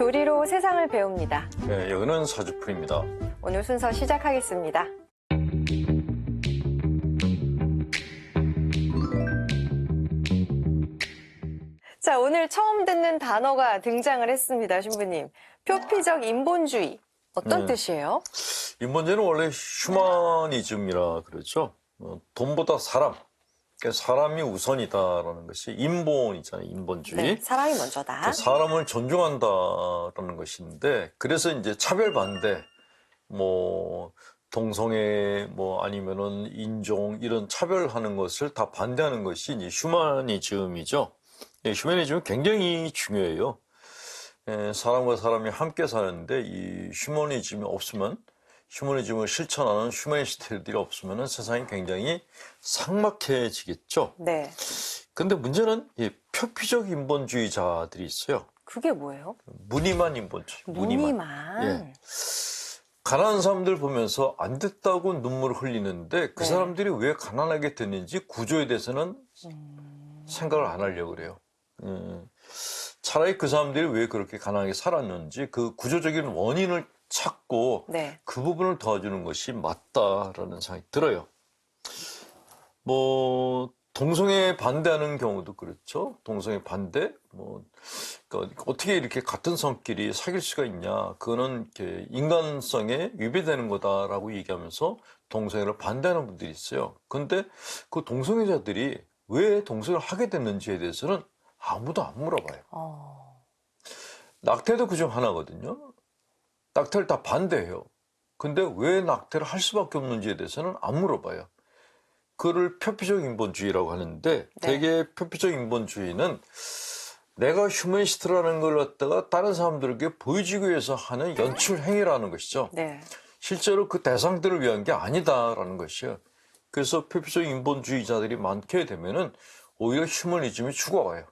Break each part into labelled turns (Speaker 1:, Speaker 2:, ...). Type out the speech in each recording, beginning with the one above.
Speaker 1: 교리로 세상을 배웁니다.
Speaker 2: 네, 여기는 사주풀입니다.
Speaker 1: 오늘 순서 시작하겠습니다. 자, 오늘 처음 듣는 단어가 등장을 했습니다, 신부님. 표피적 인본주의. 어떤
Speaker 2: 네.
Speaker 1: 뜻이에요?
Speaker 2: 인본주의는 원래 휴머니즘이라 그러죠. 어, 돈보다 사람. 그러니까 사람이 우선이다라는 것이 인본이잖아요. 인본주의.
Speaker 1: 네, 사람이 먼저다.
Speaker 2: 그러니까 사람을 존중한다라는 것인데 그래서 이제 차별 반대 뭐 동성애 뭐 아니면은 인종 이런 차별하는 것을 다 반대하는 것이 이제 휴머니즘이죠. 예, 휴머니즘은 굉장히 중요해요. 예, 사람과 사람이 함께 사는데 이 휴머니즘이 없으면 휴머니즘을 실천하는 휴머니스트들이 없으면 세상이 굉장히 삭막해지겠죠.
Speaker 1: 네.
Speaker 2: 근데 문제는 이 표피적 인본주의자들이 있어요.
Speaker 1: 그게 뭐예요?
Speaker 2: 무늬만 인본주의. 무늬만.
Speaker 1: 무늬만.
Speaker 2: 예. 가난한 사람들 보면서 안 됐다고 눈물을 흘리는데 그
Speaker 1: 네.
Speaker 2: 사람들이 왜 가난하게 됐는지 구조에 대해서는
Speaker 1: 음,
Speaker 2: 생각을 안 하려고 그래요. 음, 차라리 그 사람들이 왜 그렇게 가난하게 살았는지 그 구조적인 원인을 찾고
Speaker 1: 네.
Speaker 2: 그 부분을 도와주는 것이 맞다라는 생각이 들어요. 뭐 동성애 반대하는 경우도 그렇죠. 동성애 반대 뭐 그러니까 어떻게 이렇게 같은 성끼리 사귈 수가 있냐? 그거는 이렇게 인간성에 위배되는 거다라고 얘기하면서 동성애를 반대하는 분들이 있어요. 근데 그 동성애자들이 왜 동성애를 하게 됐는지에 대해서는 아무도 안 물어봐요.
Speaker 1: 어,
Speaker 2: 낙태도 그 중 하나거든요. 낙태를 다 반대해요. 근데 왜 낙태를 할 수밖에 없는지에 대해서는 안 물어봐요. 그를 표피적 인본주의라고 하는데
Speaker 1: 네.
Speaker 2: 되게 표피적 인본주의는 내가 휴머니스트라는 걸 갖다가 다른 사람들에게 보여주기 위해서 하는 연출 행위라는 것이죠.
Speaker 1: 네.
Speaker 2: 실제로 그 대상들을 위한 게 아니다라는 것이에요. 그래서 표피적 인본주의자들이 많게 되면은 오히려 휴머니즘이 죽어가요.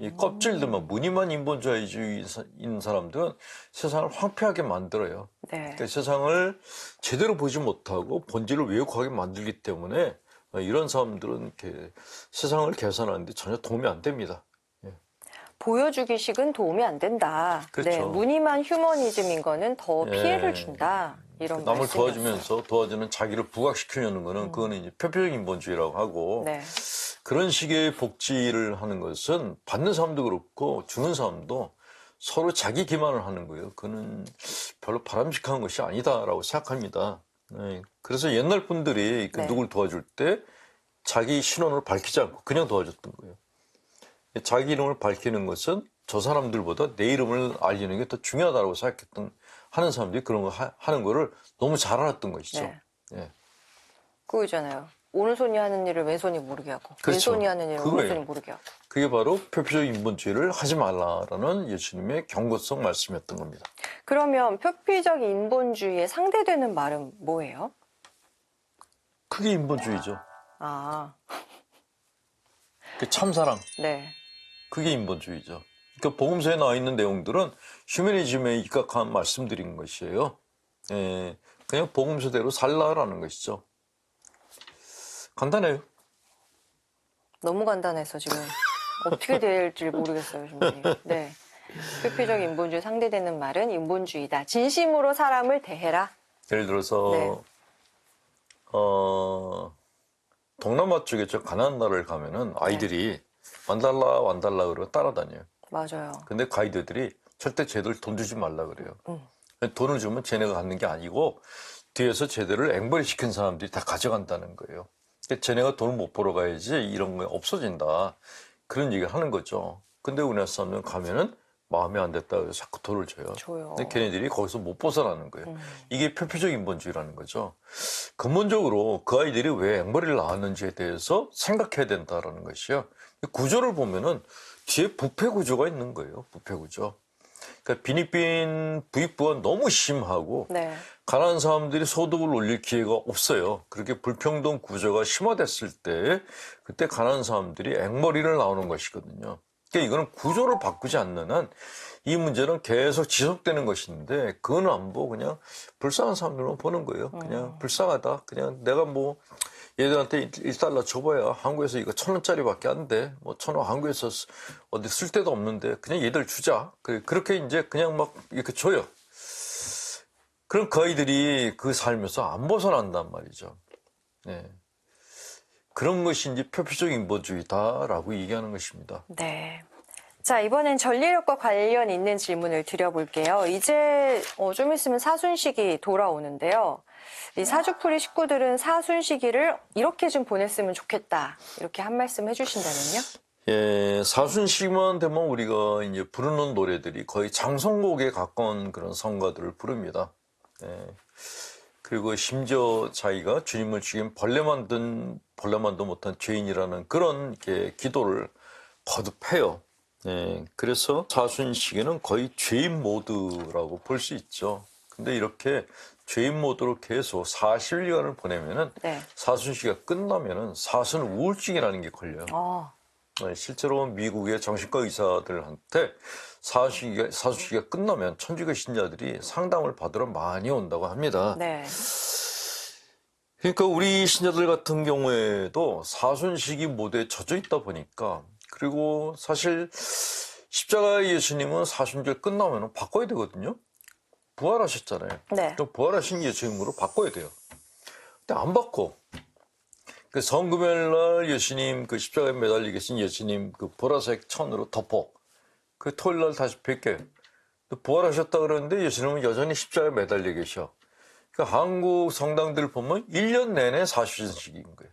Speaker 2: 이 껍질들만 무늬만 인본주의인 사람들은 세상을 황폐하게 만들어요.
Speaker 1: 네.
Speaker 2: 그러니까 세상을 제대로 보지 못하고 본질을 왜곡하게 만들기 때문에 이런 사람들은 이렇게 세상을 개선하는데 전혀 도움이 안 됩니다.
Speaker 1: 보여주기식은 도움이 안 된다.
Speaker 2: 그렇죠.
Speaker 1: 네, 무늬만 휴머니즘인 거는 더
Speaker 2: 예.
Speaker 1: 피해를 준다. 이런
Speaker 2: 남을
Speaker 1: 말씀이었어요.
Speaker 2: 도와주면서 도와주는 자기를 부각시키려는 거는 그거는 이제 표피적 인본주의라고 하고
Speaker 1: 네.
Speaker 2: 그런 식의 복지를 하는 것은 받는 사람도 그렇고 주는 사람도 서로 자기 기만을 하는 거예요. 그는 별로 바람직한 것이 아니다라고 생각합니다. 네. 그래서 옛날 분들이 그
Speaker 1: 네.
Speaker 2: 누굴 도와줄 때 자기 신원을 밝히지 않고 그냥 도와줬던 거예요. 자기 이름을 밝히는 것은 저 사람들보다 내 이름을 알리는 게 더 중요하다고 생각했던 하는 사람들이 그런 거 하, 는 거를 너무 잘 알았던 것이죠.
Speaker 1: 네.
Speaker 2: 예.
Speaker 1: 그거잖아요. 오른손이 하는 일을 왼손이 모르게 하고
Speaker 2: 그렇죠.
Speaker 1: 왼손이 하는 일을
Speaker 2: 그거예요.
Speaker 1: 오른손이 모르게 하고.
Speaker 2: 그게 바로 표피적 인본주의를 하지 말라라는 예수님의 경고성 말씀이었던 겁니다.
Speaker 1: 그러면 표피적 인본주의에 상대되는 말은 뭐예요?
Speaker 2: 그게 인본주의죠.
Speaker 1: 아,
Speaker 2: 그 참사랑.
Speaker 1: 네.
Speaker 2: 그게 인본주의죠. 그러니까 복음서에 나와 있는 내용들은 휴머니즘에 입각한 말씀드린 것이에요. 예, 그냥 복음서대로 살라라는 것이죠. 간단해요.
Speaker 1: 너무 간단해서 지금 어떻게 될지 모르겠어요, 신부님. 네. 표피적 인본주의 상대되는 말은 인본주의다. 진심으로 사람을 대해라.
Speaker 2: 예를 들어서
Speaker 1: 네.
Speaker 2: 어, 동남아 쪽에 저 가난한 나라를 가면은 아이들이 완달라 완달라 그러고 따라다녀요.
Speaker 1: 맞아요.
Speaker 2: 근데 가이드들이 절대 쟤들 돈 주지 말라 그래요.
Speaker 1: 음.
Speaker 2: 돈을 주면 쟤네가 갖는 게 아니고 뒤에서 쟤들을 앵벌이 시킨 사람들이 다 가져간다는 거예요. 그러니까 쟤네가 돈을 못 벌어 가야지 이런 거 없어진다. 그런 얘기를 하는 거죠. 근데 우리나라 가면은 마음에 안 됐다 그래서 자꾸 돈을 줘요.
Speaker 1: 줘요.
Speaker 2: 근데 걔네들이 거기서 못 벗어나는 거예요.
Speaker 1: 음.
Speaker 2: 이게 표피적 인본주의라는 거죠. 근본적으로 그 아이들이 왜 앵벌이를 낳았는지에 대해서 생각해야 된다라는 것이요. 구조를 보면은 뒤에 부패 구조가 있는 거예요. 부패 구조. 그러니까 빈익빈 부익부가 너무 심하고
Speaker 1: 네.
Speaker 2: 가난한 사람들이 소득을 올릴 기회가 없어요. 그렇게 불평등 구조가 심화됐을 때 그때 가난한 사람들이 앵머리를 나오는 것이거든요. 그러니까 이거는 구조를 바꾸지 않는 한 이 문제는 계속 지속되는 것인데 그거는 안 보고 그냥 불쌍한 사람들만 보는 거예요. 그냥 불쌍하다. 그냥 내가 뭐 얘들한테 1달러 줘봐야 한국에서 이거 천 원짜리밖에 안 돼. 뭐 천 원 한국에서 쓰- 어디 쓸 데도 없는데 그냥 얘들 주자. 그- 그렇게 이제 그냥 막 이렇게 줘요. 그럼 그 아이들이 그 삶에서 안 벗어난단 말이죠. 네. 그런 것이 이제 표피적인 인본주의다라고 얘기하는 것입니다.
Speaker 1: 네. 자, 이번엔 전리력과 관련 있는 질문을 드려볼게요. 이제 어, 좀 있으면 사순식이 돌아오는데요. 이 사주풀이 식구들은 사순시기를 이렇게 좀 보냈으면 좋겠다. 이렇게 한 말씀 해주신다면요?
Speaker 2: 예, 사순시기만 되면 우리가 이제 부르는 노래들이 거의 장송곡에 가까운 그런 성가들을 부릅니다. 예. 그리고 심지어 자기가 주님을 죽인 벌레만 든 벌레만도 못한 죄인이라는 그런 이렇게 기도를 거듭해요. 예, 그래서 사순시기는 거의 죄인 모드라고 볼 수 있죠. 근데 이렇게 죄인 모드로 계속 40일간을 보내면은
Speaker 1: 네.
Speaker 2: 사순 시기가 끝나면은 사순 우울증이라는 게 걸려요.
Speaker 1: 어,
Speaker 2: 네, 실제로 미국의 정신과 의사들한테 사순시기가, 사순시기가 끝나면 천주교 신자들이 상담을 받으러 많이 온다고 합니다.
Speaker 1: 네.
Speaker 2: 그러니까 우리 신자들 같은 경우에도 사순시기 모드에 젖어 있다 보니까 그리고 사실 십자가 예수님은 사순절 끝나면 바꿔야 되거든요. 부활하셨잖아요.
Speaker 1: 네.
Speaker 2: 그럼 부활하신 예수님으로 바꿔야 돼요. 근데 안 바꿔. 그 성금요일 날 예수님 그 십자가에 매달려 계신 예수님 그 보라색 천으로 덮어. 그 토요일 날 다시. 또 부활하셨다 그러는데 예수님은 여전히 십자가에 매달려 계셔. 그러니까 한국 성당들 보면 1년 내내 사순식인 거예요.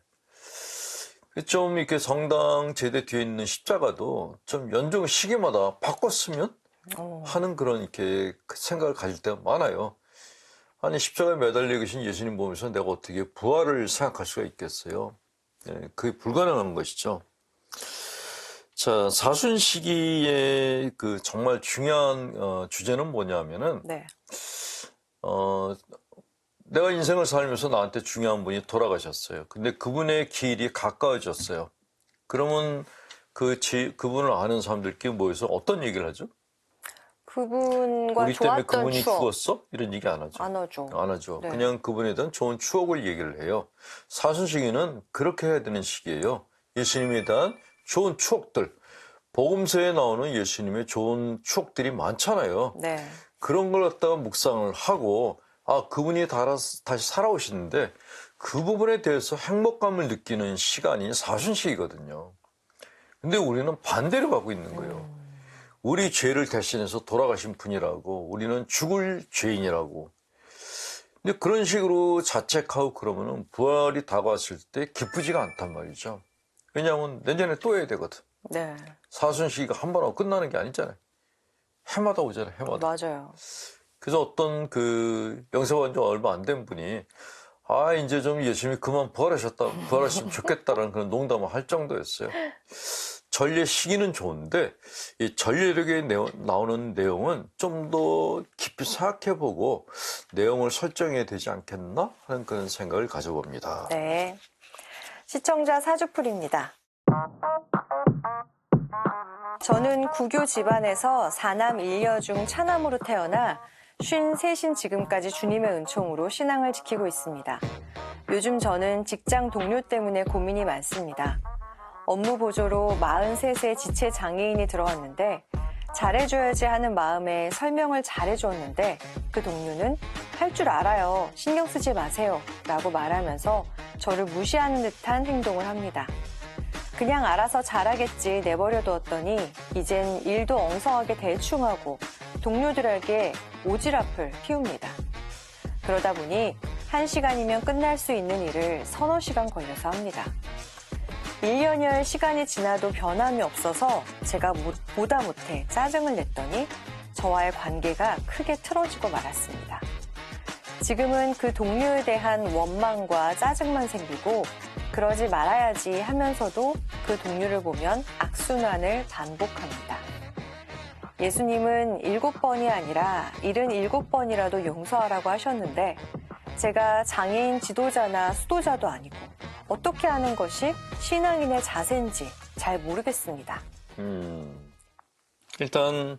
Speaker 2: 좀 이렇게 성당 제대 뒤에 있는 십자가도 좀 연중 시기마다 바꿨으면
Speaker 1: 어,
Speaker 2: 하는 그런 이렇게 생각을 가질 때가 많아요. 아니 십자가에 매달려 계신 예수님 보면서 내가 어떻게 부활을 생각할 수가 있겠어요? 예, 그게 불가능한 것이죠. 자 사순 시기의 그 정말 중요한 어, 주제는 뭐냐면은
Speaker 1: 네.
Speaker 2: 어, 내가 인생을 살면서 나한테 중요한 분이 돌아가셨어요. 근데 그분의 길이 가까워졌어요. 그러면 그 지, 그분을 아는 사람들끼리 모여서 어떤 얘기를 하죠?
Speaker 1: 그분과
Speaker 2: 우리 때문에
Speaker 1: 좋았던
Speaker 2: 그분이
Speaker 1: 추억.
Speaker 2: 죽었어? 이런 얘기 안 하죠.
Speaker 1: 안 하죠.
Speaker 2: 안 하죠.
Speaker 1: 네.
Speaker 2: 그냥 그분에 대한 좋은 추억을 얘기를 해요. 사순시기는 그렇게 해야 되는 시기예요. 예수님에 대한 좋은 추억들. 복음서에 나오는 예수님의 좋은 추억들이 많잖아요.
Speaker 1: 네.
Speaker 2: 그런 걸 갖다가 묵상을 하고 아 그분이 다시 살아오시는데 그 부분에 대해서 행복감을 느끼는 시간이 사순시기거든요. 근데 우리는 반대로 가고 있는 거예요. 우리 죄를 대신해서 돌아가신 분이라고 우리는 죽을 죄인이라고. 근데 그런 식으로 자책하고 그러면은 부활이 다가왔을 때 기쁘지가 않단 말이죠. 왜냐하면 내년에 또 해야 되거든.
Speaker 1: 네.
Speaker 2: 사순시기가 한 번 하고 끝나는 게 아니잖아요. 해마다 오잖아요. 해마다.
Speaker 1: 맞아요.
Speaker 2: 그래서 어떤 그 영세관 지 얼마 안 된 분이 아 이제 좀 예수님이 그만 부활하셨다 부활하시면 좋겠다라는 그런 농담을 할 정도였어요. 전례 시기는 좋은데 이 전례력에 나오는 내용은 좀 더 깊이 생각해보고 내용을 설정해야 되지 않겠나 하는 그런 생각을 가져봅니다.
Speaker 1: 네. 시청자 사주풀입니다. 저는 구교 집안에서 사남 일녀 중 차남으로 태어나 53신 지금까지 주님의 은총으로 신앙을 지키고 있습니다. 요즘 저는 직장 동료 때문에 고민이 많습니다. 업무 보조로 43세 지체 장애인이 들어왔는데 잘해줘야지 하는 마음에 설명을 잘해줬는데 그 동료는 할 줄 알아요. 신경 쓰지 마세요. 라고 말하면서 저를 무시하는 듯한 행동을 합니다. 그냥 알아서 잘하겠지 내버려 두었더니 이젠 일도 엉성하게 대충하고 동료들에게 오지랖을 피웁니다. 그러다 보니 한 시간이면 끝날 수 있는 일을 서너 시간 걸려서 합니다. 1년여 시간이 지나도 변함이 없어서 제가 못- 보다 못해 짜증을 냈더니 저와의 관계가 크게 틀어지고 말았습니다. 지금은 그 동료에 대한 원망과 짜증만 생기고 그러지 말아야지 하면서도 그 동료를 보면 악순환을 반복합니다. 예수님은 일곱 번이 아니라 일흔 일곱 번이라도 용서하라고 하셨는데 제가 장애인 지도자나 수도자도 아니고 어떻게 하는 것이 신앙인의 자세인지 잘 모르겠습니다.
Speaker 2: 음, 일단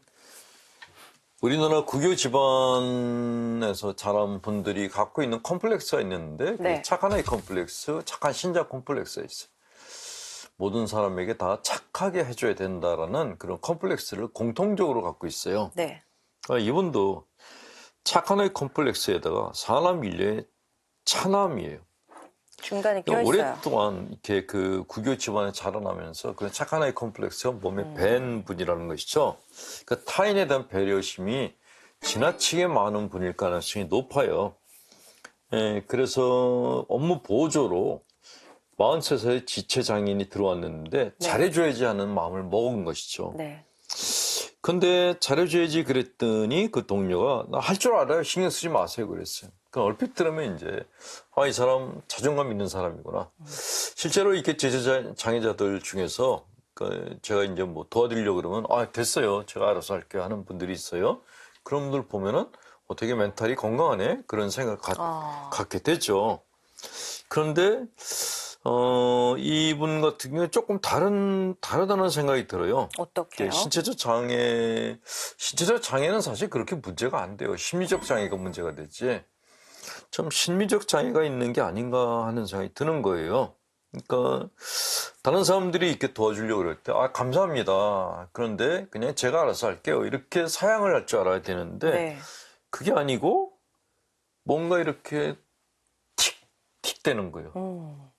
Speaker 2: 우리나라 국유 집안에서 자란 분들이 갖고 있는 컴플렉스가 있는데 그
Speaker 1: 네.
Speaker 2: 착한 아이 컴플렉스, 착한 신자 컴플렉스가 있어요. 모든 사람에게 다 착하게 해줘야 된다라는 그런 컴플렉스를 공통적으로 갖고 있어요.
Speaker 1: 네.
Speaker 2: 그러니까 이분도 착한 아이 컴플렉스에다가 사람 인류의 차남이에요.
Speaker 1: 중간에
Speaker 2: 그러니까
Speaker 1: 껴있어요.
Speaker 2: 오랫동안 이렇게 그 국유 집안에 자라나면서 그런 착한 아이 컴플렉스가 몸에
Speaker 1: 음.
Speaker 2: 밴 분이라는 것이죠. 그 타인에 대한 배려심이 지나치게 많은 분일 가능성이 높아요. 예, 그래서 업무 보조로 43살의 지체 장인이 들어왔는데 잘해줘야지 하는 마음을 먹은 것이죠.
Speaker 1: 네.
Speaker 2: 근데 잘해줘야지 그랬더니 그 동료가 나 할 줄 알아요. 신경 쓰지 마세요. 그랬어요. 그 얼핏 들으면 이제 아, 이 사람 자존감 있는 사람이구나. 실제로 이렇게 제자 장애자들 중에서 그 제가 이제 뭐 도와드리려고 그러면 아, 됐어요. 제가 알아서 할게요 하는 분들이 있어요. 그런 분들 보면은 어, 되게 멘탈이 건강하네. 그런 생각 갖,
Speaker 1: 아,
Speaker 2: 갖게 되죠. 그런데 어, 이분 같은 경우에 조금 다른 다르다는 생각이 들어요.
Speaker 1: 어떻게요?
Speaker 2: 예, 신체적 장애, 신체적 장애는 사실 그렇게 문제가 안 돼요. 심리적 장애가 문제가 되지. 좀 심리적 장애가 있는 게 아닌가 하는 생각이 드는 거예요. 그러니까 다른 사람들이 이렇게 도와주려고 그럴 때, 아, 감사합니다. 그런데 그냥 제가 알아서 할게요. 이렇게 사양을 할 줄 알아야 되는데,
Speaker 1: 네.
Speaker 2: 그게 아니고 뭔가 이렇게 틱, 틱 되는 거예요.
Speaker 1: 음,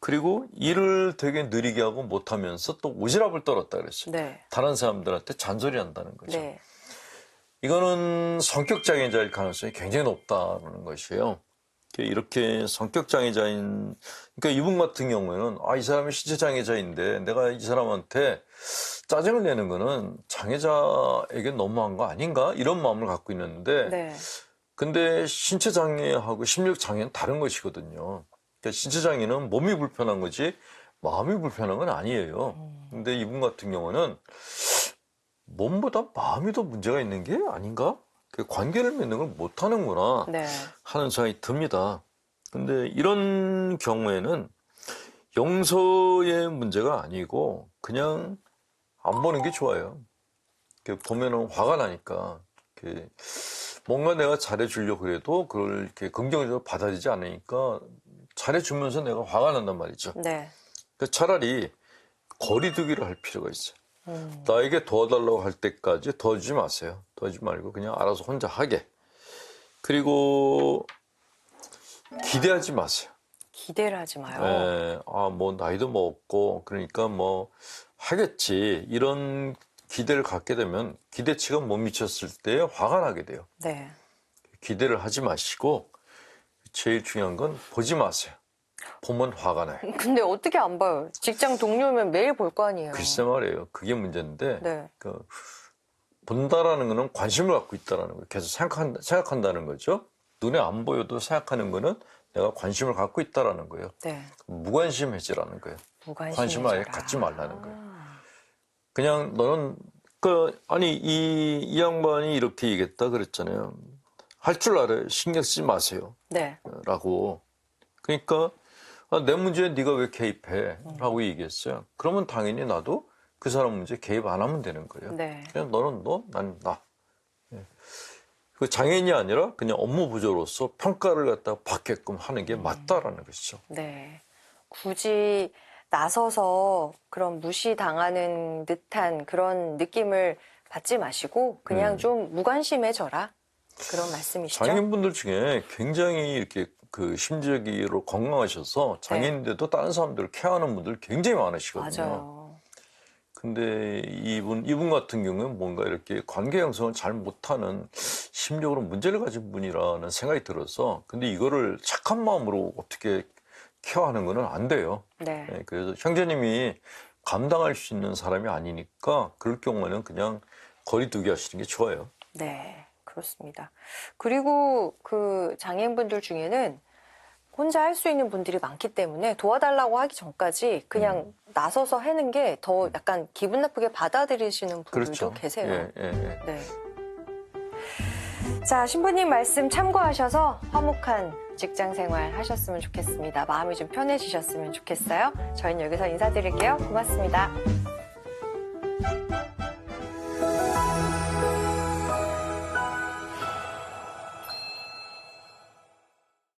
Speaker 2: 그리고 일을 되게 느리게 하고 못하면서 또 오지랖을 떨었다 그랬어요.
Speaker 1: 네.
Speaker 2: 다른 사람들한테 잔소리 한다는 거죠.
Speaker 1: 네.
Speaker 2: 이거는 성격 장애자일 가능성이 굉장히 높다는 것이에요. 이렇게 성격 장애자인, 그러니까 이분 같은 경우에는, 아, 이 사람이 신체 장애자인데 내가 이 사람한테 짜증을 내는 거는 장애자에게 너무한 거 아닌가? 이런 마음을 갖고 있는데,
Speaker 1: 네.
Speaker 2: 근데 신체 장애하고 심리적 장애는 다른 것이거든요. 그러니까 신체 장애는 몸이 불편한 거지, 마음이 불편한 건 아니에요.
Speaker 1: 음,
Speaker 2: 근데 이분 같은 경우는 몸보다 마음이 더 문제가 있는 게 아닌가? 그 관계를 맺는 걸 못하는구나
Speaker 1: 네.
Speaker 2: 하는 생각이 듭니다. 근데 이런 경우에는 용서의 문제가 아니고 그냥 안 보는 게 좋아요. 보면은 화가 나니까 뭔가 내가 잘해주려고 해도 그걸 이렇게 긍정적으로 받아들이지 않으니까 잘해주면서 내가 화가 난단 말이죠.
Speaker 1: 네.
Speaker 2: 그러니까 차라리 거리두기를 할 필요가 있어요.
Speaker 1: 음,
Speaker 2: 나에게 도와달라고 할 때까지 도와주지 마세요. 도와주지 말고 그냥 알아서 혼자 하게. 그리고 기대하지 마세요.
Speaker 1: 기대를 하지 마요.
Speaker 2: 예, 아, 뭐 나이도 먹었고 그러니까 뭐 하겠지. 이런 기대를 갖게 되면 기대치가 못 미쳤을 때 화가 나게 돼요.
Speaker 1: 네.
Speaker 2: 기대를 하지 마시고 제일 중요한 건 보지 마세요. 보면 화가 나요.
Speaker 1: 근데 어떻게 안 봐요? 직장 동료면 매일 볼 거 아니에요.
Speaker 2: 글쎄 말이에요. 그게 문제인데
Speaker 1: 네.
Speaker 2: 그 본다라는 거는 관심을 갖고 있다라는 거예요. 계속 생각한, 생각한다는 거죠. 눈에 안 보여도 생각하는 거는 내가 관심을 갖고 있다라는 거예요.
Speaker 1: 네.
Speaker 2: 무관심 해지라는 거예요.
Speaker 1: 무관심.
Speaker 2: 관심을 아예 갖지 말라는 거예요. 그냥 너는 그 아니 이, 이 양반이 이렇게 얘기했다 그랬잖아요. 할 줄 알아요. 신경 쓰지 마세요.
Speaker 1: 네.
Speaker 2: 라고. 그러니까 아, 내 문제에 네가 왜 개입해? 라고 얘기했어요. 그러면 당연히 나도 그 사람 문제 개입 안 하면 되는 거예요.
Speaker 1: 네.
Speaker 2: 그냥 너는 너, 난 나. 예. 그 장애인이 아니라 그냥 업무 부조로서 평가를 갖다가 받게끔 하는 게 맞다라는 것이죠.
Speaker 1: 네. 굳이 나서서 그런 무시당하는 듯한 그런 느낌을 받지 마시고 그냥
Speaker 2: 음.
Speaker 1: 좀 무관심해져라. 그런 말씀이시죠?
Speaker 2: 장애인분들 중에 굉장히 이렇게 그 심리적으로 건강하셔서 장애인인데도 다른 사람들을 케어하는 분들 굉장히 많으시거든요.
Speaker 1: 맞아요.
Speaker 2: 근데 이분, 이분 같은 경우는 뭔가 이렇게 관계 형성을 잘 못하는 심리적으로 문제를 가진 분이라는 생각이 들어서 근데 이거를 착한 마음으로 어떻게 케어하는 거는 안 돼요.
Speaker 1: 네.
Speaker 2: 예, 그래서 형제님이 감당할 수 있는 사람이 아니니까 그럴 경우에는 그냥 거리 두기 하시는 게 좋아요.
Speaker 1: 네. 그렇습니다. 그리고 그 장애인분들 중에는 혼자 할 수 있는 분들이 많기 때문에 도와달라고 하기 전까지 그냥
Speaker 2: 음.
Speaker 1: 나서서 하는 게 더 약간 기분 나쁘게 받아들이시는 분들도
Speaker 2: 그렇죠.
Speaker 1: 계세요.
Speaker 2: 예, 예, 예.
Speaker 1: 네. 자, 신부님 말씀 참고하셔서 화목한 직장 생활 하셨으면 좋겠습니다. 마음이 좀 편해지셨으면 좋겠어요. 저희는 여기서 인사드릴게요. 고맙습니다.